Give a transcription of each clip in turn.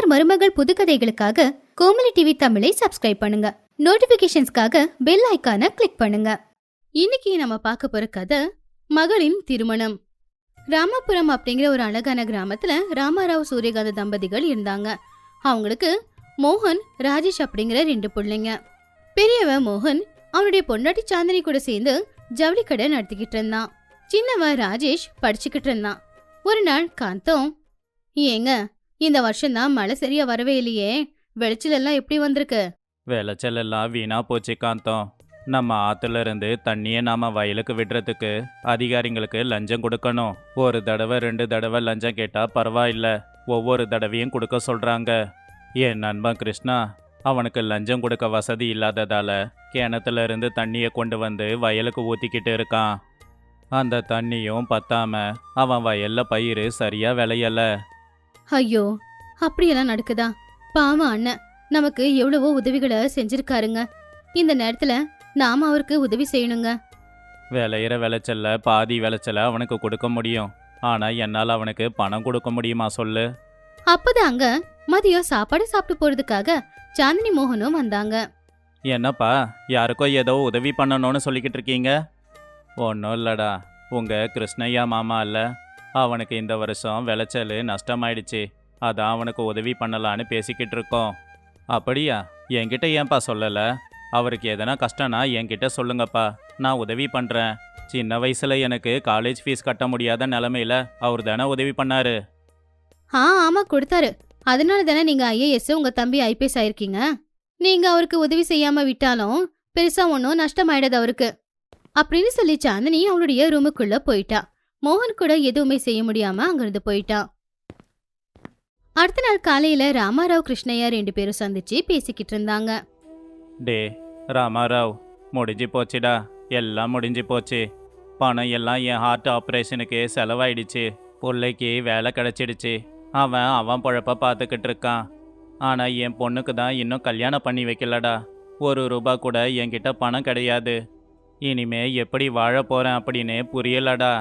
மாமியார் மருமகள் புதுக்கதைகளுக்காக கோமலி டிவி தமிழை சப்ஸ்கிரைப் பண்ணுங்க. நோட்டிபிகேஷன்ஸ்க்காக பெல் ஐகானை கிளிக் பண்ணுங்க. இன்னைக்கு நம்ம பார்க்க போற கதை மகளின் திருமணம். ராமபுரம் அப்படிங்கிற ஒரு அழகான கிராமத்துல ராமாராவ் சூரியகாந்த தம்பதிகள் இருந்தாங்க. அவங்களுக்கு மோகன் ராஜேஷ் அப்படிங்கிற ரெண்டு பிள்ளைங்க. பெரியவன் மோகன் அவனுடைய பொண்டாட்டி சாந்தினி கூட சேர்ந்து ஜவுளி கடை நடத்திக்கிட்டு இருந்தான். சின்னவன் ராஜேஷ் படிச்சுக்கிட்டு இருந்தான். ஒரு நாள் காந்தம் ஏங்க இந்த வருஷம் தான் மழை சரியா வரவே இல்லையே. விளைச்சல் எல்லாம் எப்படி வந்திருக்கு? விளைச்சல் எல்லாம் வீணா போச்சு காந்தம். நம்ம ஆத்துல இருந்து தண்ணியை நாம வயலுக்கு விடுறதுக்கு அதிகாரிங்களுக்கு லஞ்சம் கொடுக்கணும். ஒரு தடவை ரெண்டு தடவை லஞ்சம் கேட்டா பரவாயில்ல. ஒவ்வொரு தடவையும் கொடுக்க சொல்றாங்க. என் நண்பன் கிருஷ்ணா அவனுக்கு லஞ்சம் கொடுக்க வசதி இல்லாததால கிணத்துல இருந்து தண்ணியை கொண்டு வந்து வயலுக்கு ஊத்திக்கிட்டு இருக்கான். அந்த தண்ணியும் பத்தாம அவன் வயல்ல பயிர் சரியா விளையல. ஐயோ அப்படியெல்லாம் நடக்குதா? பாவம் அண்ணன் நமக்கு எவ்வளவோ உதவிகளை செஞ்சிருக்காருங்க. இந்த நேரத்துல நாம அவருக்கு உதவி செய்யணுங்க. விளையிற விளைச்சல்ல பாதி விளைச்சலை அவனுக்கு கொடுக்க முடியும். ஆனா என்னால் அவனுக்கு பணம் கொடுக்க முடியுமா சொல்லு? அப்பதான் அங்க மதியம் சாப்பாடு சாப்பிட்டு போறதுக்காக சாந்தினி மோகனும் வந்தாங்க. என்னப்பா யாருக்கோ ஏதோ உதவி பண்ணணும்னு சொல்லிக்கிட்டு இருக்கீங்க? ஒன்றும் இல்லடா உங்க கிருஷ்ணய்யா மாமா இல்ல. அவனுக்கு இந்த வருஷம் விளைச்சல் நஷ்டமாயிடுச்சு. அதான் அவனுக்கு உதவி பண்ணலான்னு பேசிக்கிட்டு இருக்கோம். அப்படியா? என்கிட்ட ஏன்பா சொல்லலை? அவருக்கு எதனா கஷ்டம்னா என்கிட்ட சொல்லுங்கப்பா. நான் உதவி பண்ணுறேன் சின்ன வயசில் எனக்கு காலேஜ் ஃபீஸ் கட்ட முடியாத நிலமையில அவர் தானே உதவி பண்ணாரு. ஆ ஆமாம் கொடுத்தாரு. அதனால தானே நீங்கள் ஐஏஎஸ் உங்கள் தம்பி ஐபிஎஸ் ஆயிருக்கீங்க? நீங்கள் அவருக்கு உதவி செய்யாமல் விட்டாலும் பெருசாக ஒன்றும் நஷ்டமாயிடாது அவருக்கு. அப்படின்னு சொல்லி சாந்தினி அவளுடைய ரூமுக்குள்ளே போயிட்டா. மோகன் கூட எதுவுமே செய்ய முடியாம அங்கிருந்து போயிட்டான் அடுத்த நாள் காலையில ராமாராவ் கிருஷ்ணய்யா ரெண்டு பேரும் சந்திச்சு பேசிக்கிட்டு இருந்தாங்க. டே ராமாராவ் முடிஞ்சு போச்சுடா. எல்லாம் முடிஞ்சு போச்சு. பணம் எல்லாம் என் ஹார்ட் ஆப்ரேஷனுக்கு செலவாயிடுச்சு. பிள்ளைக்கு வேலை கிடைச்சிடுச்சு. அவன் அவன் பொழப்ப பார்த்துக்கிட்டு இருக்கான். ஆனால் என் பொண்ணுக்கு தான் இன்னும் கல்யாணம் பண்ணி வைக்கலடா. ஒரு ரூபா கூட என்கிட்ட பணம் கிடையாது. இனிமே எப்படி வாழ போகிறேன் அப்படின்னு புரியலடா.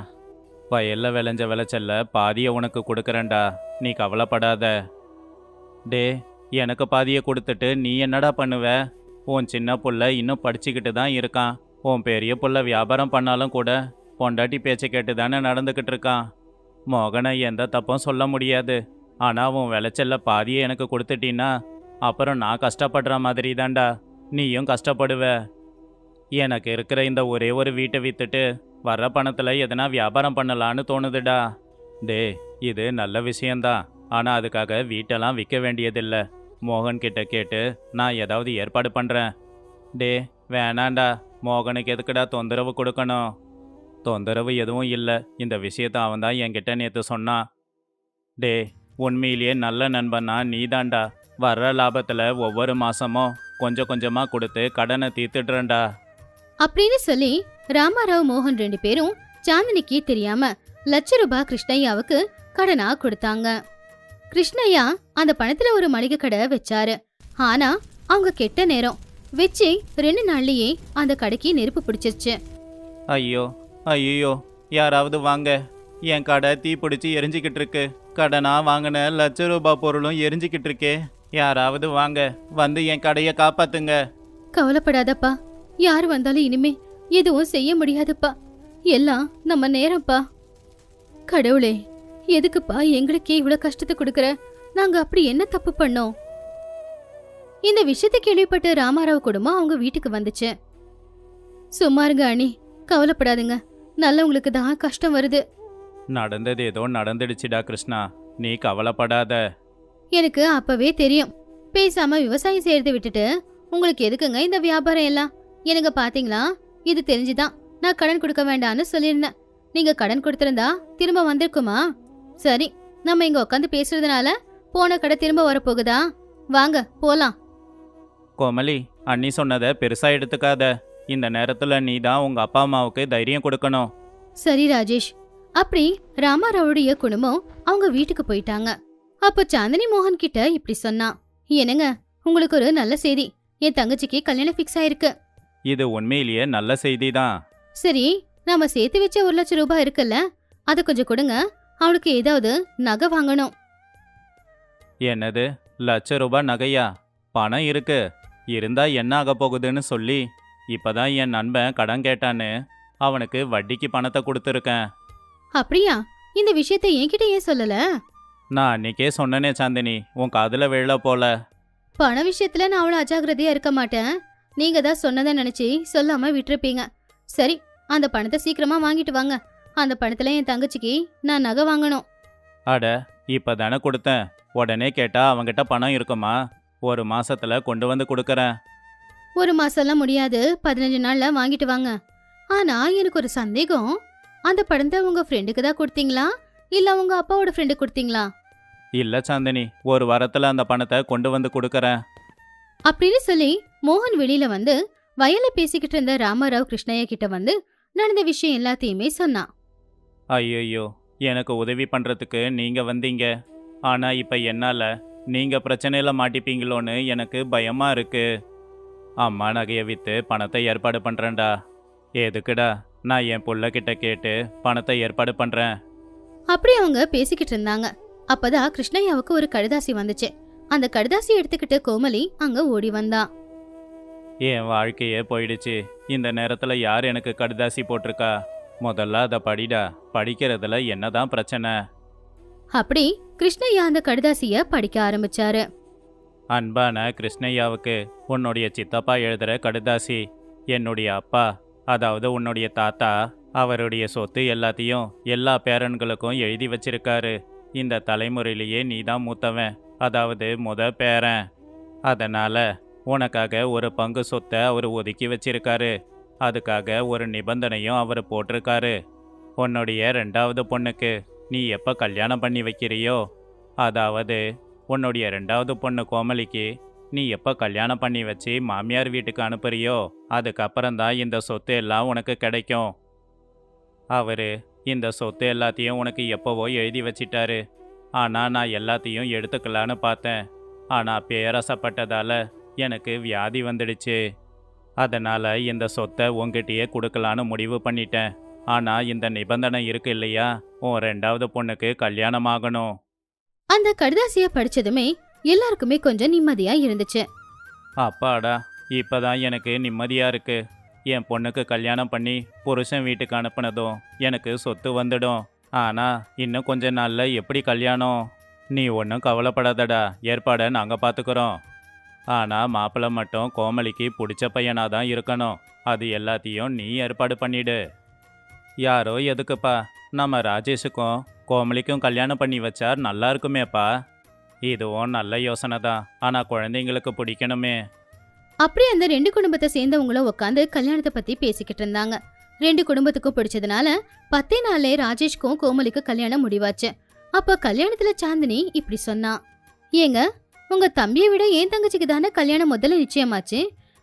வயல்ல விளைஞ்ச விளைச்சல்ல பாதியை உனக்கு கொடுக்குறேன்டா. நீ கவலைப்படாத. டே எனக்கு பாதியை கொடுத்துட்டு நீ என்னடா பண்ணுவ? உன் சின்ன புள்ள இன்னும் படிச்சுக்கிட்டு தான் இருக்கான். உன் பெரிய புள்ள வியாபாரம் பண்ணாலும் கூட பொண்டாட்டி பேச்சை கேட்டு தானே நடந்துக்கிட்டு இருக்கான். மோகனை எந்த தப்பும் சொல்ல முடியாது. ஆனால் உன் விளைச்சல்ல பாதியை எனக்கு கொடுத்துட்டீன்னா அப்புறம் நான் கஷ்டப்படுற மாதிரி தான்டா. நீயும் கஷ்டப்படுவ. எனக்கு இருக்கிற இந்த ஒரே ஒரு வீட்டை வித்துட்டு வர்ற பணத்தில் எதனா வியாபாரம் பண்ணலான்னு தோணுதுடா. டே இது நல்ல விஷயந்தான் ஆனால் அதுக்காக வீட்டெல்லாம் விற்க வேண்டியதில்லை. மோகன்கிட்ட கேட்டு நான் ஏதாவது ஏற்பாடு பண்ணுறேன் டே வேணாண்டா. மோகனுக்கு எதுக்குடா தொந்தரவு கொடுக்கணும்? தொந்தரவு எதுவும் இல்லை. இந்த விஷயத்த அவன் தான் என்கிட்ட நேற்று சொன்னான். டே உண்மையிலேயே நல்ல நண்பனா நீதான்டா. வர்ற லாபத்தில் ஒவ்வொரு மாதமும் கொஞ்சம் கொஞ்சமாக கொடுத்து கடனை தீர்த்துடுறேன்டா அப்படின்னு சொல்லி ராமாராவ் மோகன் ரெண்டு பேரும் சாந்தினிக்கு தெரியாம லட்ச ரூபாய் கிருஷ்ணய்யாவுக்கு கடனா கொடுத்தாங்க. கிருஷ்ணய்யா அந்த பணத்துல ஒரு மளிகை கடை வச்சாரு. ஆனா அவங்க கெட்ட நேரம் வச்சு ரெண்டு நாள்லயே அந்த கடைக்கு நெருப்பு பிடிச்சிருச்சு. ஐயோ ஐயோ யாராவது வாங்க. என் கடை தீ பிடிச்சி எரிஞ்சிக்கிட்டு இருக்கு. கடனா வாங்கின லட்ச ரூபாய் பொருளும் எரிஞ்சிக்கிட்டு இருக்கே. யாராவது வாங்க வந்து என் கடையை காப்பாத்துங்க. கவலைப்படாதப்பா யார் வந்தாலும் இனிமே எதுவும் செய்ய முடியாதுப்பா. எல்லாம் நம்ம நேரம்ப்பா. கடவுளே எதுக்குப்பா எங்களுக்கே இவ்வளவு கஷ்டத்தை கொடுக்கற? நாங்க அப்படி என்ன தப்பு பண்ணோம்? இந்த விஷயத்தை கேள்விப்பட்ட ராமாராவ் குடும்பம் அவங்க வீட்டுக்கு வந்துச்சு. சும்மா இருங்க அணி கவலைப்படாதுங்க. நல்லவங்களுக்கு தான் கஷ்டம் வருது. நடந்தது ஏதோ நடந்துடுச்சுடா கிருஷ்ணா. நீ கவலைப்படாத. எனக்கு அப்பவே தெரியும். பேசாம விவசாயம் செய்யறதை விட்டுட்டு உங்களுக்கு எதுக்குங்க இந்த வியாபாரம் எல்லாம்? எனக்கு பாத்தீங்களா? இது தெரிஞ்சுதான் நான் கடன் கொடுக்க வேண்டாம்னு சொல்லியிருந்தேன். நீங்க கடன் கொடுத்திருந்தா திரும்ப வந்திருக்குமா? சரி நம்ம இங்க உட்காந்து பேசுறதுனால போன கடை திரும்ப வரப்போகுதா? வாங்க போலாம். கோமலி அண்ணி சொன்னதை பெருசா எடுத்துக்காத. இந்த நேரத்துல நீ தான் உங்க அப்பா அம்மாவுக்கு தைரியம் கொடுக்கணும். சரி ராஜேஷ். அப்படி ராமாராவுடைய குடும்பம் அவங்க வீட்டுக்கு போயிட்டாங்க. அப்போ சாந்தினி மோகன் கிட்ட இப்படி சொன்னான் என்னங்க உங்களுக்கு ஒரு நல்ல செய்தி. என் தங்கச்சிக்கு கல்யாணம் ஃபிக்ஸ் ஆயிருக்கு. இது உண்மையிலேயே நல்ல செய்தி தான் சரி நாம சேர்த்து வச்ச ஒரு லட்சம் ரூபாய் இருக்குல்ல அதை கொஞ்சம் கொடுங்க. அவளுக்கு ஏதாவது நகை வாங்கணும். என்னது? லட்ச ரூபாய் நகையா? பணம் இருக்கு. இருந்தா என்ன ஆக போகுதுன்னு சொல்லி இப்பதான் என் நண்பன் கடன் கேட்டான்னு அவனுக்கு வட்டிக்கு பணத்தை கொடுத்துருக்கேன். அப்படியா? இந்த விஷயத்தை என்கிட்ட ஏன் சொல்லல? நான் அன்னைக்கே சொன்னனே சாந்தினி உன் காதுல விழ போல. பண விஷயத்துல நான் அவ்வளவு அஜாக்கிரதையா இருக்க மாட்டேன். நீங்க தான் சொன்னதை நினைச்சு சொல்லாம விட்டுருப்பீங்க. சரி அந்த பணத்தை சீக்கிரமா வாங்கிட்டு வாங்க. அந்த பணத்துல என் தங்கச்சிக்கு நான் நகை வாங்கணும். அட இப்பதானே கொடுத்தேன். உடனே கேட்டா அவங்கிட்ட பணம் இருக்குமா? ஒரு மாசத்துல கொண்டு வந்து கொடுக்கறேன். ஒரு மாசம்லாம் முடியாது. பதினஞ்சு நாள்ல வாங்கிட்டு வாங்க. ஆனா எனக்கு ஒரு சந்தேகம். அந்த பணத்தை உங்க ஃப்ரெண்டுக்கு தான் கொடுத்தீங்களா? இல்ல உங்க அப்பாவோட ஃப்ரெண்டு கொடுத்தீங்களா? இல்ல சாந்தினி ஒரு வாரத்துல அந்த பணத்தை கொண்டு வந்து கொடுக்கறேன். அப்படின்னு சொல்லி மோகன் வெளியில வந்து வயல்ல பேசிக்கிட்டு இருந்த ராமாராவ் கிருஷ்ணய்யா கிட்ட வந்து நடந்த விஷயம் எல்லாத்தையுமே சொன்னான். ஐயோ எனக்கு உதவி பண்றதுக்கு நீங்க வந்தீங்க. ஆனா இப்ப என்னால? நீங்க பிரச்சனையில மாட்டிப்பீங்களோன்னு எனக்கு பயமா இருக்கு. அம்மா நகையை வித்து பணத்தை ஏற்பாடு பண்றேன்டா. எதுக்குடா? நான் என் புள்ள கிட்ட கேட்டு பணத்தை ஏற்பாடு பண்றேன். அப்படி அவங்க பேசிக்கிட்டு இருந்தாங்க. அப்பதான் கிருஷ்ணய்யாவுக்கு ஒரு கடுதாசி வந்துச்சு. அந்த கடுதாசி எடுத்துக்கிட்டு கோமலி அங்க ஓடி வந்தா. என் வாழ்க்கையே போயிடுச்சு. இந்த நேரத்துல யார் எனக்கு கடுதாசி போட்டிருக்கா? முதல்ல அதை படிடா. படிக்கிறதுல என்னதான் பிரச்சனை? அப்படி கிருஷ்ணய்யா அந்த கடுதாசிய படிக்க ஆரம்பிச்சாரு. அன்பான கிருஷ்ணய்யாவுக்கு உன்னுடைய சித்தப்பா எழுதுற கடுதாசி என்னுடைய அப்பா அதாவது உன்னுடைய தாத்தா அவருடைய சொத்து எல்லாத்தையும் எல்லா பேரன்களுக்கும் எழுதி வச்சிருக்காரு. இந்த தலைமுறையிலேயே நீதான் மூத்தவன் அதாவது முத பேரன். அதனால உனக்காக ஒரு பங்கு சொத்தை அவர் ஒதுக்கி வச்சிருக்காரு. அதுக்காக ஒரு நிபந்தனையும் அவர் போட்டிருக்காரு. உன்னுடைய ரெண்டாவது பொண்ணுக்கு நீ எப்போ கல்யாணம் பண்ணி வைக்கிறியோ? அதாவது உன்னுடைய ரெண்டாவது பொண்ணு கோமலிக்கு நீ எப்போ கல்யாணம் பண்ணி வச்சு மாமியார் வீட்டுக்கு அனுப்புறியோ? அதுக்கப்புறம் தான் இந்த சொத்து எல்லாம் உனக்கு கிடைக்கும். அவரு இந்த சொத்து எல்லாத்தையும் உனக்கு எப்போவோ எழுதி வச்சிட்டாரு. ஆனால் நான் எல்லாத்தையும் எடுத்துக்கலான்னு பார்த்தேன். ஆனால் பேரசப்பட்டதால எனக்கு வியாதி வந்துடுச்சு. அதனால் இந்த சொத்தை உங்ககிட்டயே கொடுக்கலான்னு முடிவு பண்ணிட்டேன். ஆனால் இந்த நிபந்தனை இருக்கு இல்லையா? உன் ரெண்டாவது பொண்ணுக்கு கல்யாணம் ஆகணும். அந்த கடுதாசிய படிச்சதுமே எல்லாருக்குமே கொஞ்சம் நிம்மதியா இருந்துச்சு. அப்பாடா இப்பதான் எனக்கு நிம்மதியா இருக்கு. என் பொண்ணுக்கு கல்யாணம் பண்ணி புருஷன் வீட்டுக்கு அனுப்புனதும் எனக்கு சொத்து வந்துடும். ஆனா இன்னும் கொஞ்ச நாள்ல எப்படி கல்யாணம்? நீ ஒன்றும் கவலைப்படாதடா. ஏற்பாடை நாங்கள் பார்த்துக்குறோம் ஆனால் மாப்பிள்ளை மட்டும் கோமலிக்கு பிடிச்ச பையனாக தான் இருக்கணும். அது எல்லாத்தையும் நீ ஏற்பாடு பண்ணிடு. யாரோ எதுக்குப்பா? நம்ம ராஜேஷுக்கும் கோமலிக்கும் கல்யாணம் பண்ணி வச்சார் நல்லா இருக்குமேப்பா. இதுவும் நல்ல யோசனை தான். ஆனால் குழந்தைங்களுக்கு பிடிக்கணுமே. அப்படி அந்த ரெண்டு குடும்பத்தை சேர்ந்தவங்களும் உட்காந்து கல்யாணத்தை பற்றி பேசிக்கிட்டு இருந்தாங்க. ரெண்டு குடும்பத்துக்கும் பிடிச்சதுனால பத்தே நாளே ராஜேஷ்க்கும் கோமலிக்கும் கல்யாணம் முடிவாச்சு. அப்போ கல்யாணத்தில் சாந்தினி இப்படி சொன்னா. ஏங்க உங்க தம்பியை விட என் தங்கச்சிக்கு தானே கல்யாணம் முதல்ல நிச்சயமாச்சு?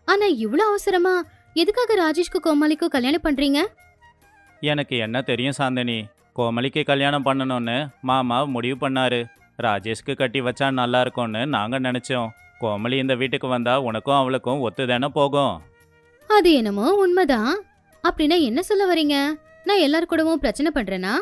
ஆனா இவ்ளோ அவசரமா எதுக்காக ராஜேஷ்க்கும் கோமலிக்கும் கல்யாணம் பண்றீங்க? எனக்கு என்ன தெரியும் சாந்தினி. கோமலிக்கு கல்யாணம் பண்ணணும்னு மாமா முடிவு பண்ணாரு. ராஜேஷ்க்கு கட்டி வச்சா நல்லா இருக்கும்னு நாங்கள் நினச்சோம். கோமலி இந்த வீட்டுக்கு வந்தா உனக்கும் அவளுக்கும் ஒத்து தானே போகும். அது என்னமோ உண்மைதான். அப்படின்னா என்ன சொல்ல வரீங்க? நான் எல்லார் கூடவும் பிரச்சனை பண்றேனா?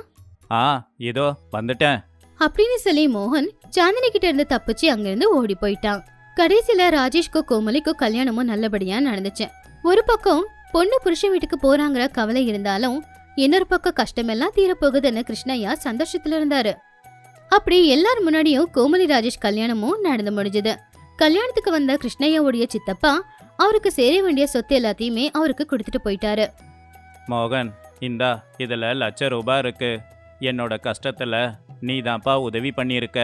ஆ இதோ வந்துட்டேன். அப்படின்னு சொல்லி மோகன் சாந்தினி கிட்ட இருந்து தப்பிச்சு அங்கிருந்து ஓடி போயிட்டான். கடைசியில ராஜேஷ்கோ கோமலிக்கோ கல்யாணமும் நல்லபடியா நடந்துச்சு. ஒரு பக்கம் பொண்ணு புருஷன் வீட்டுக்கு போறாங்கிற கவலை இருந்தாலும் இன்னொரு பக்கம் கஷ்டமெல்லாம் தீரப்போகுதுன்னு கிருஷ்ணய்யா சந்தோஷத்துல இருந்தாரு. அப்படி எல்லார் முன்னாடியும் கோமலி ராஜேஷ் கல்யாணமும் நடந்து முடிஞ்சது. கல்யாணத்துக்கு வந்த கிருஷ்ணய்யாவுடைய சித்தப்பா அவருக்கு சேர வேண்டிய சொத்து எல்லாத்தையுமே அவருக்கு கொடுத்துட்டு போயிட்டாரு. மோகன் இந்தா இதில் லட்ச ரூபாய் இருக்கு. என்னோட கஷ்டத்தில் நீ தான்ப்பா உதவி பண்ணியிருக்க.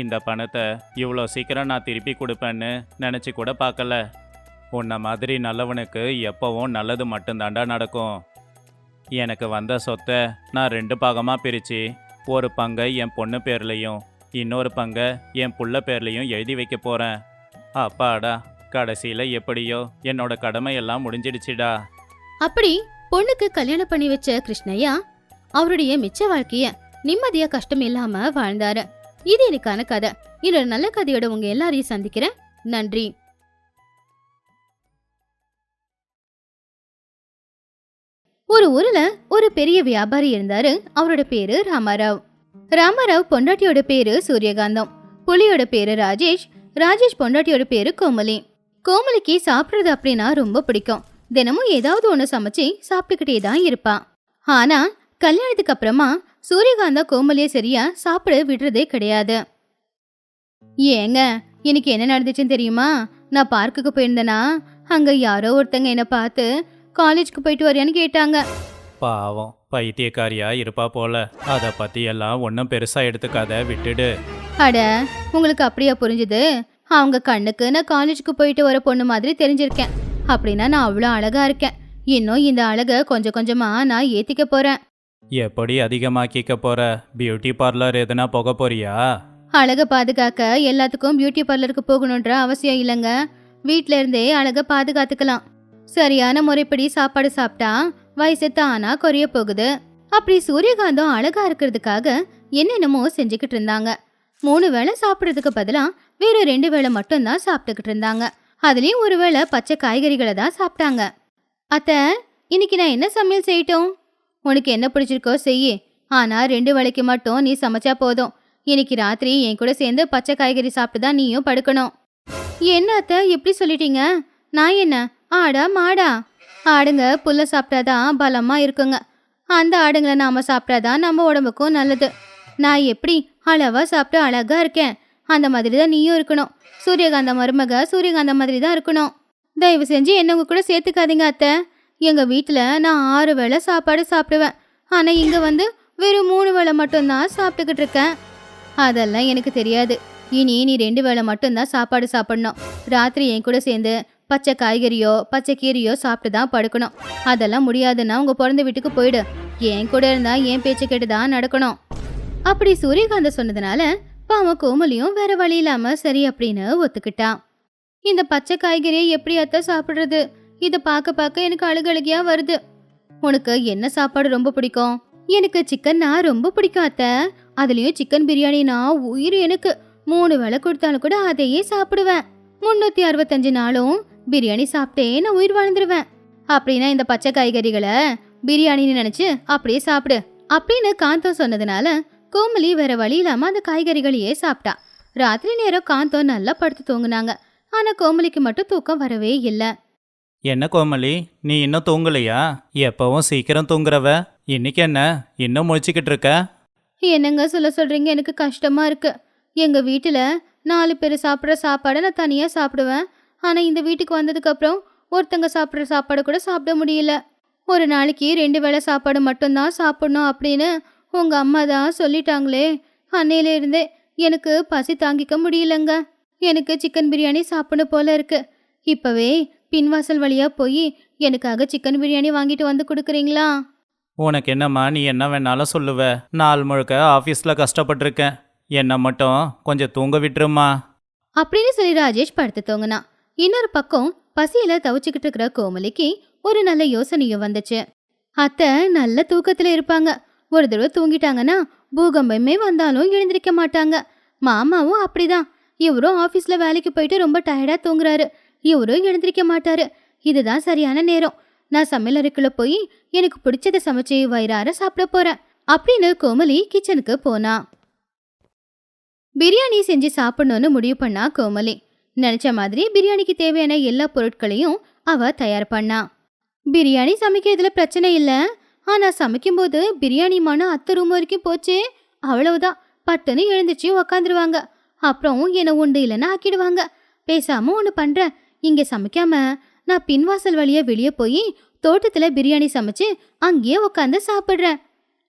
இந்த பணத்தை இவ்வளோ சீக்கிரம் நான் திருப்பி கொடுப்பேன்னு நினச்சி கூட பார்க்கல. உன்னை மாதிரி நல்லவனுக்கு எப்போவும் நல்லது மட்டும்தாண்டா நடக்கும். எனக்கு வந்த சொத்தை நான் ரெண்டு பாகமாக பிரித்து ஒரு பங்கை என் பொண்ணு பேர்லையும் இன்னொரு பங்கை என் புள்ள பேர்லையும் எழுதி வைக்க போகிறேன் அப்பாடா கடைசியில் எப்படியோ என்னோட கடமையெல்லாம் முடிஞ்சிடுச்சுடா. அப்படி பொண்ணுக்கு கல்யாணம் பண்ணி வச்ச கிருஷ்ணய்யா அவருடைய மிச்ச வாழ்க்கையை நிம்மதியா கஷ்டம் இல்லாம வாழ்ந்தாரு. இது எனக்கான கதை. இன்னொரு நல்ல கதையோட உங்க எல்லாரையும் சந்திக்கிறேன். நன்றி. ஒரு ஊர்ல ஒரு பெரிய வியாபாரி இருந்தாரு. அவரோட பேரு ராமாராவ். ராமாராவ் பொண்டாட்டியோட பேரு சூரியகாந்தம். புலியோட பேரு ராஜேஷ். ராஜேஷ் பொண்டாட்டியோட பேரு கோமலி. கோமலிக்கு சாப்பிடுறது அப்படின்னா ரொம்ப பிடிக்கும். தினமும் ஏதாவது ஒன்று சமைச்சு சாப்பிட்டுக்கிட்டே தான் இருப்பா. ஆனா கல்யாணத்துக்கு அப்புறமா சூரியகாந்தா கோமலியை சரியா சாப்பிட விடுறதே கிடையாது. ஏங்க இன்னைக்கு என்ன நடந்துச்சுன்னு தெரியுமா? நான் பார்க்குக்கு போயிருந்தேனா? அங்க யாரோ ஒருத்தங்க என்ன பார்த்து காலேஜ்க்கு போயிட்டு வரியான்னு கேட்டாங்க. பாவம் பைத்தியக்காரியா இருப்பா போல. அதை பத்தி எல்லாம் ஒன்றும் பெருசா எடுத்துக்காத விட்டுடு. அட உங்களுக்கு அப்படியா புரிஞ்சுது? அவங்க கண்ணுக்கு நான் காலேஜுக்கு போயிட்டு வர பொண்ணு மாதிரி தெரிஞ்சிருக்கேன். அப்படின்னா நான் அவ்வளோ அழகா இருக்கேன். இன்னும் இந்த அழகை கொஞ்சம் கொஞ்சமா நான் ஏத்திக்க போறேன். எப்படி அதிகமாக்கிக்க போற? பியூட்டி பார்லர் எதுனா போக போறியா? அழகை பாதுகாக்க எல்லாத்துக்கும் பியூட்டி பார்லருக்கு போகணுன்ற அவசியம் இல்லைங்க. வீட்ல இருந்தே அழகை பாதுகாத்துக்கலாம். சரியான முறைப்படி சாப்பாடு சாப்பிட்டா வயசு தானா குறைய போகுது. அப்படி சூரியகாந்தம் அழகா இருக்கிறதுக்காக என்னென்னமோ செஞ்சுக்கிட்டு இருந்தாங்க. மூணு வேளை சாப்பிட்றதுக்கு பதிலாக வெறும் ரெண்டு வேளை மட்டும்தான் சாப்பிட்டுக்கிட்டு இருந்தாங்க. அதுலேயும் ஒரு வேளை பச்சை காய்கறிகளை தான் சாப்பிட்டாங்க. அத்தை இன்னைக்கு நான் என்ன சமையல் செய்யட்டும்? உனக்கு என்ன பிடிச்சிருக்கோ செய்யி. ஆனா ரெண்டு வேளைக்கு மட்டும் நீ சமைச்சா போதும். இன்னைக்கு ராத்திரி என் கூட சேர்ந்து பச்சை காய்கறி சாப்பிட்டு தான் நீயும் படுக்கணும். என்ன அத்தை எப்படி சொல்லிட்டீங்க? நான் என்ன? ஆடா மாடா? ஆடுங்க புல்ல சாப்பிட்டாதான் பலமா இருக்குங்க. அந்த ஆடுங்களை நாம சாப்பிட்டாதான் நம்ம உடம்புக்கும் நல்லது. நான் எப்படி அளவா சாப்பிட்டு அழகா இருக்கேன்? அந்த மாதிரி தான் நீயும் இருக்கணும். சூரியகாந்த மருமக சூரியகாந்த மாதிரி தான் இருக்கணும். தயவு செஞ்சு என்ன உங்க கூட சேர்த்துக்காதீங்க அத்தை. எங்கள் வீட்டில் நான் ஆறு வேளை சாப்பாடு சாப்பிடுவேன். ஆனால் இங்கே வந்து வெறும் மூணு வேளை மட்டும்தான் சாப்பிட்டுக்கிட்டு இருக்கேன். அதெல்லாம் எனக்கு தெரியாது. இனி நீ ரெண்டு வேளை மட்டும்தான் சாப்பாடு சாப்பிடணும். ராத்திரி என் கூட சேர்ந்து பச்சை காய்கறியோ பச்சை கீரையோ சாப்பிட்டு தான் படுக்கணும். அதெல்லாம் முடியாதுன்னா உங்கள் பிறந்த வீட்டுக்கு போயிடு. என் கூட இருந்தால் என் பேச்சு கேட்டு தான் நடக்கணும். அப்படி சூரியகாந்த சொன்னதுனால பாவம் கோமலியும் வேற வழி இல்லாமல் சரி அப்படின்னு ஒத்துக்கிட்டான். இந்த பச்சை காய்கறியை எப்படி அத்தை இதை பார்க்க பார்க்க எனக்கு அழுகழுகியா வருது. உனக்கு என்ன சாப்பாடு ரொம்ப பிடிக்கும்? எனக்கு சிக்கன்னா ரொம்ப பிடிக்கும் அத்தை. அதுலயும் சிக்கன் பிரியாணினா உயிர் எனக்கு. மூணு வேளை கொடுத்தாலும் கூட அதையே சாப்பிடுவேன். முன்னூத்தி அறுபத்தஞ்சு நாளும் பிரியாணி சாப்பிட்டே நான் உயிர் வாழ்ந்துருவேன். அப்படின்னா இந்த பச்சை காய்கறிகளை பிரியாணின்னு நினைச்சு அப்படியே சாப்பிடு. அப்படின்னு காந்தம் சொன்னதுனால கோமலி வேற வழி இல்லாம அந்த காய்கறிகளையே சாப்பிட்டா. ராத்திரி நேரம் காந்தம் நல்லா படுத்து தூங்குனாங்க. ஆனா கோமலிக்கு மட்டும் தூக்கம் வரவே இல்லை. என்ன கோமலி நீ இன்னும் தூங்கலையா? எப்பவும் சீக்கிரம் தூங்குறவ இன்னைக்கு என்ன? இன்னும் முழிச்சுக்கிட்டு இருக்க? என்னங்க சொல்ல சொல்றீங்க? எனக்கு கஷ்டமா இருக்கு. எங்க வீட்டுல நாலு பேர் சாப்பிட்ற சாப்பாடை நான் தனியா சாப்பிடுவேன். ஆனா இந்த வீட்டுக்கு வந்ததுக்கு அப்புறம் ஒருத்தங்க சாப்பிட்ற சாப்பாடு கூட சாப்பிட முடியல. ஒரு நாளைக்கு ரெண்டு வேளை சாப்பாடு மட்டும்தான் சாப்பிடணும் அப்படின்னு உங்க அம்மா தான் சொல்லிட்டாங்களே. அன்னையில இருந்தே எனக்கு பசி தாங்கிக்க முடியலங்க. எனக்கு சிக்கன் பிரியாணி சாப்பிடணும் போல இருக்கு. இப்பவே பின்வாசல் வழியா போய் எனக்காக சிக்கன் பிரியாணி வாங்கிட்டு வந்து கொடுக்குறீங்களா? உனக்கு என்னம்மா நீ என்ன வேணாலும் சொல்லுவ. நாள் முழுக்க ஆஃபீஸில் கஷ்டப்பட்டிருக்கேன். என்னை மட்டும் கொஞ்சம் தூங்க விட்டுருமா? அப்படின்னு சொல்லி ராஜேஷ் படுத்து தூங்கினான் இன்னொரு பக்கம் பசியில தவிச்சுக்கிட்டு இருக்கிற கோமலிக்கு ஒரு நல்ல யோசனையும் வந்துச்சு. அத்தை நல்ல தூக்கத்துல இருப்பாங்க. ஒரு தடவை தூங்கிட்டாங்கன்னா பூகம்பமே வந்தாலும் எழுந்திருக்க மாட்டாங்க. மாமாவும் அப்படிதான். இவரும் ஆபீஸ்ல வேலைக்கு போயிட்டு ரொம்ப டயர்டா தூங்குறாரு. இவரும் எழுந்திருக்க மாட்டாரு. இதுதான் சரியான நேரம். நான் சமையலறைக்குள்ள போய் எனக்கு பிடிச்சதை சமைச்சு வயிறார சாப்பிட போறேன். அப்படின்னு கோமலி கிச்சனுக்கு போனா. பிரியாணி செஞ்சு சாப்பிடணும்னு முடிவு பண்ணா கோமலி. நினைச்ச மாதிரி பிரியாணிக்கு தேவையான எல்லா பொருட்களையும் அவ தயார் பண்ணா. பிரியாணி சமைக்கிறதுல பிரச்சனை இல்லை. ஆனா சமைக்கும்போது பிரியாணி மனம் அத்தை ரூம் வரைக்கும் போச்சு. அவ்வளவுதான். பட்டுன்னு எழுந்துச்சு உக்காந்துருவாங்க. அப்புறம் என்னை உண்டு இல்லைன்னா ஆக்கிடுவாங்க. பேசாம ஒன்று பண்றேன். இங்க சமைக்காம நான் பின்வாசல் வழியா வெளியே போய் தோட்டத்துல பிரியாணி சமைச்சு அங்கேயே உட்காந்து சாப்பிடுறேன்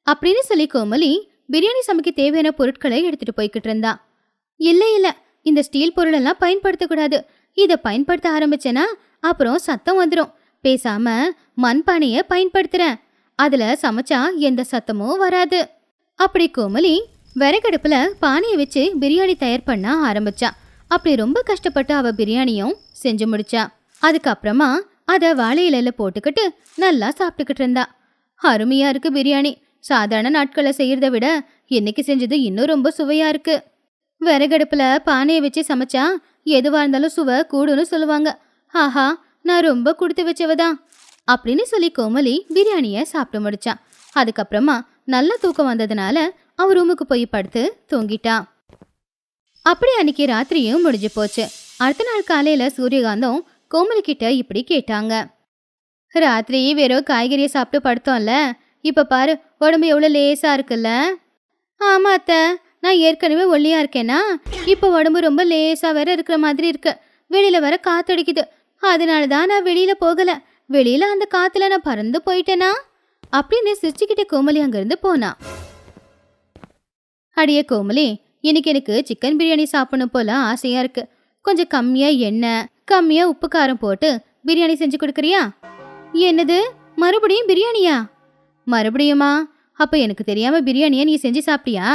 அப்படின்னு சொல்லி கோமலி பிரியாணி சமைக்க தேவையான பொருட்களை எடுத்துட்டு போய்கிட்டு இருந்தா. இல்ல இல்ல இந்த ஸ்டீல் பொருளெல்லாம் பயன்படுத்தக்கூடாது இதை பயன்படுத்த ஆரம்பிச்சேன்னா அப்புறம் சத்தம் வந்துடும் பேசாம மண்பானைய பயன்படுத்துறேன். அதுல சமைச்சா எந்த சத்தமும் வராது அப்படி கோமலி விறகடுப்புல பானையை வச்சு பிரியாணி தயார் பண்ண ஆரம்பிச்சா. அப்படி ரொம்ப கஷ்டப்பட்டு அவ பிரியாணியும் செஞ்சு முடிச்சா. அதுக்கப்புறமா அதை வாழை இலையில போட்டுக்கிட்டு நல்லா சாப்பிட்டுக்கிட்டு இருந்தா. அருமையா இருக்கு பிரியாணி. சாதாரண நாட்களை செய்யறத விட இன்னைக்கு செஞ்சது இன்னும் ரொம்ப சுவையா இருக்கு. விறகடுப்புல பானையை வச்சு சமைச்சா எதுவா இருந்தாலும் சுவை கூடுன்னு சொல்லுவாங்க. ஆஹா நான் ரொம்ப கொடுத்து வச்சவதான் அப்படின்னு சொல்லி கோமலி பிரியாணியை சாப்பிட்டு முடிச்சா. அதுக்கப்புறமா நல்ல தூக்கம் வந்ததுனால அவன் ரூமுக்கு போய் படுத்து தூங்கிட்டான் அப்படி அன்னைக்கு ராத்திரியும் முடிஞ்சு போச்சு. அடுத்த நாள் காலையில் சூரியகாந்தம் கோமலிக்கிட்ட இப்படி கேட்டாங்க. ராத்திரி வெறும் காய்கறியை சாப்பிட்டு படுத்தோம்ல. இப்போ பாரு உடம்பு எவ்வளோ லேசாக இருக்குல்ல? ஆமாம் அத்தை. நான் ஏற்கனவே ஒல்லியாக இருக்கேனா? இப்போ உடம்பு ரொம்ப லேசாக வேற இருக்கிற மாதிரி இருக்கு. வெளியில் வர காத்தடிக்குது அதனால தான் நான் வெளியில் போகலை. வெளியில் அந்த காற்றுல நான் பறந்து போயிட்டேனா? அப்படின்னு சிரிச்சுக்கிட்ட கோமலி அங்கேருந்து போனா. அடியே கோமலி இன்னைக்கு எனக்கு சிக்கன் பிரியாணி சாப்பிடணும் போல ஆசையாக இருக்குது கொஞ்சம் கம்மியா எண்ணெய் கம்மியா உப்பு காரம் போட்டு பிரியாணி செஞ்சு கொடுக்குறியா? என்னது? மறுபடியும் பிரியாணியா? மறுபடியுமா? அப்ப எனக்கு தெரியாம பிரியாணியை நீ செஞ்சு சாப்பிட்டியா?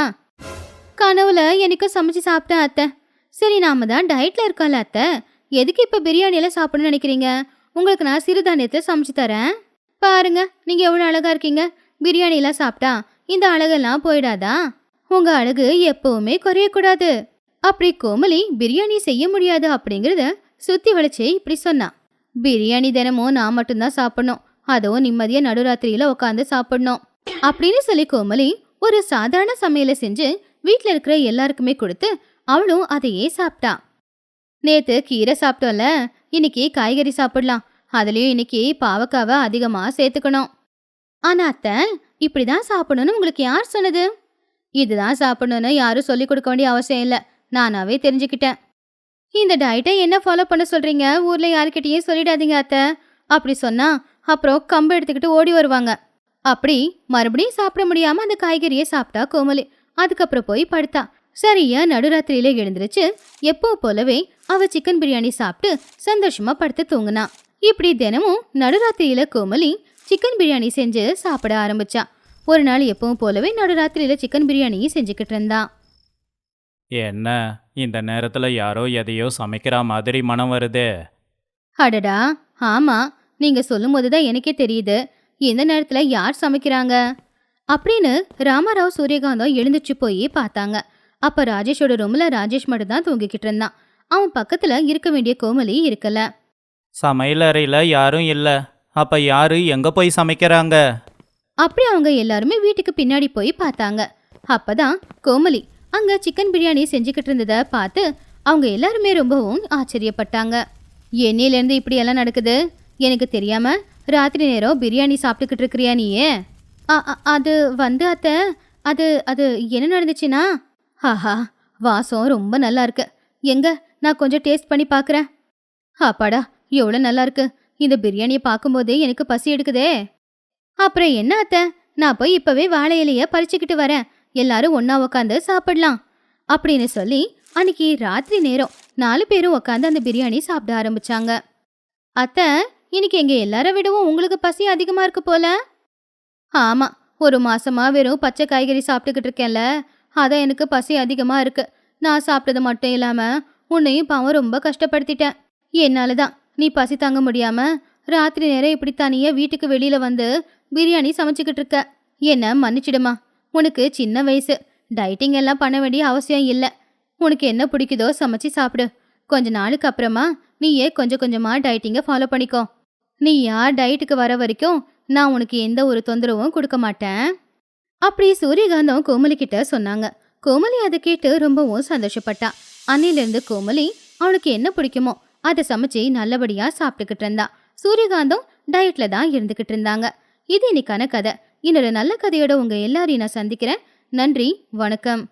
கனவுல எனக்கு சமைச்சு சாப்பிட்டேன் அத்தை. சரி நாம தான் டயட்ல இருக்கோம்ல அத்தை. எதுக்கு இப்ப பிரியாணியெல்லாம் சாப்பிடணும்னு நினைக்கிறீங்க? உங்களுக்கு நான் சிறுதானியத்தை சமைச்சு தரேன். பாருங்க நீங்க எவ்வளவு அழகா இருக்கீங்க. பிரியாணி எல்லாம் சாப்பிட்டா இந்த அழகெல்லாம் போயிடாதா? உங்க அழகு எப்பவுமே குறையக்கூடாது. அப்படி கோமலி பிரியாணி செய்ய முடியாது அப்படிங்கிறத சுத்தி வளைச்சு இப்படி சொன்னான் பிரியாணி தினமும் நான் மட்டும்தான் சாப்பிடணும். அதுவும் நிம்மதியா நடுராத்திரியில உட்காந்து சாப்பிடணும். அப்படின்னு சொல்லி கோமலி ஒரு சாதாரண சமையலை செஞ்சு வீட்டில் இருக்கிற எல்லாருக்குமே கொடுத்து அவளும் அதையே சாப்பிட்டா. நேத்து கீரை சாப்பிட்டோம்ல இன்னைக்கு காய்கறி சாப்பிடலாம். அதுலயும் இன்னைக்கு பாவக்காவை அதிகமா சேர்த்துக்கணும். ஆனா அத்தை இப்படிதான் சாப்பிடணும்னு உங்களுக்கு யார் சொன்னது? இதுதான் சாப்பிடணும்னு யாரும் சொல்லி கொடுக்க வேண்டிய அவசியம் இல்லை. நானாவே தெரிஞ்சுக்கிட்டேன். இந்த டயட்டை என்ன ஃபாலோ பண்ண சொல்றீங்க? ஊர்ல யாருக்கிட்டேயும் சொல்லிடாதீங்க அத்தை. அப்படி சொன்னா அப்புறம் கம்பு எடுத்துக்கிட்டு ஓடி வருவாங்க. அப்படி மறுபடியும் சாப்பிட முடியாம அந்த காய்கறியை சாப்பிட்டா கோமலி அதுக்கப்புறம் போய் படுத்தா. சரியா நடுராத்திரியில எழுந்திருச்சு எப்போ போலவே அவ சிக்கன் பிரியாணி சாப்பிட்டு சந்தோஷமா படுத்து தூங்குனா. இப்படி தினமும் நடுராத்திரியில கோமலி சிக்கன் பிரியாணி செஞ்சு சாப்பிட ஆரம்பிச்சா. ஒரு நாள் எப்பவும் போலவே நடுராத்திரியில சிக்கன் பிரியாணியும் செஞ்சுக்கிட்டு இருந்தா என்ன? இந்த நேரத்தில் யாரோ எதையோ சமைக்கிற மாதிரி மனம் வருதே. அடடா! ஆமா நீங்க சொல்லும் தான் எனக்கே தெரியுது. இந்த நேரத்துல யார் சமைக்கிறாங்க? அப்படின்னு ராமராவ் சூரியகாந்தம் எழுந்துச்சு போய் பார்த்தாங்க. அப்ப ராஜேஷோட ரூம்ல ராஜேஷ் மட்டும் தான் தூங்கிக்கிட்டு இருந்தான். அவன் பக்கத்துல இருக்க வேண்டிய கோமலி இருக்கல. சமையலறையில் யாரும் இல்லை. அப்போ யாரு எங்கே போய் சமைக்கிறாங்க? அப்படி அவங்க எல்லாருமே வீட்டுக்கு பின்னாடி போய் பார்த்தாங்க. அப்பதான் கோமலி அங்க சிக்கன் பிரியாணி செஞ்சுக்கிட்டு இருந்ததை பார்த்து அவங்க எல்லாருமே ரொம்பவும் ஆச்சரியப்பட்டாங்க. என்னையிலேருந்து இப்படி எல்லாம் நடக்குது? எனக்கு தெரியாம ராத்திரி நேரம் பிரியாணி சாப்பிட்டுக்கிட்டு இருக்கிறியா நீயே? அது வந்து அத்தை அது அது என்ன நடந்துச்சுன்னா? ஆஹா வாசம் ரொம்ப நல்லா இருக்கு. எங்க நான் கொஞ்சம் டேஸ்ட் பண்ணி பார்க்குறேன். அப்பாடா எவ்வளோ நல்லா இருக்கு. இந்த பிரியாணியை பார்க்கும்போதே எனக்கு பசி எடுக்குதே. அப்புறம் என்ன அத்தை? நான் போய் இப்போவே வாழை இலையை பறிச்சுக்கிட்டு வரேன். எல்லாரும் ஒன்றா உக்காந்து சாப்பிடலாம் அப்படின்னு சொல்லி அன்னைக்கு ராத்திரி நேரம் நாலு பேரும் உக்காந்து அந்த பிரியாணி சாப்பிட ஆரம்பிச்சாங்க. அத்தை இன்னைக்கு எங்க எல்லார விடவும் உங்களுக்கு பசி அதிகமா இருக்கு போல? ஆமா ஒரு மாசமா வெறும் பச்சை காய்கறி சாப்பிட்டுக்கிட்டு இருக்கேன்ல அதான் எனக்கு பசி அதிகமா இருக்கு. நான் சாப்பிட்டது மட்டும் இல்லாம உன்னையும் பாவம் ரொம்ப கஷ்டப்படுத்திட்டேன். என்னால தான் நீ பசி தாங்க முடியாம ராத்திரி நேரம் இப்படி தனியா வீட்டுக்கு வெளியில வந்து பிரியாணி சமைச்சுக்கிட்டு இருக்க. என்ன மன்னிச்சிடுமா? உனக்கு சின்ன வயசு. டயட்டிங் எல்லாம் பண்ண வேண்டிய அவசியம் இல்லை. உனக்கு என்ன பிடிக்குதோ சமைச்சு சாப்பிடு. கொஞ்ச நாளுக்கு அப்புறமா நீயே கொஞ்சம் கொஞ்சமாக டயட்டிங்கை ஃபாலோ பண்ணிக்கோ. நீ யார் டயட்டுக்கு வர வரைக்கும் நான் உனக்கு எந்த ஒரு தொந்தரவும் கொடுக்க மாட்டேன். அப்படி சூரியகாந்தம் கோமலி கிட்ட சொன்னாங்க. கோமலி அதை கேட்டு ரொம்பவும் சந்தோஷப்பட்டா. அன்னையிலிருந்து கோமலி அவளுக்கு என்ன பிடிக்குமோ அதை சமைச்சு நல்லபடியா சாப்பிட்டுக்கிட்டு இருந்தா. சூரியகாந்தம் டயட்ல தான் இருந்துகிட்டு இருந்தாங்க. இது இன்னைக்கான கதை. இன்னொரு நல்ல கதையோட உங்க எல்லாரையும் நான் சந்திக்கிறேன். நன்றி வணக்கம்.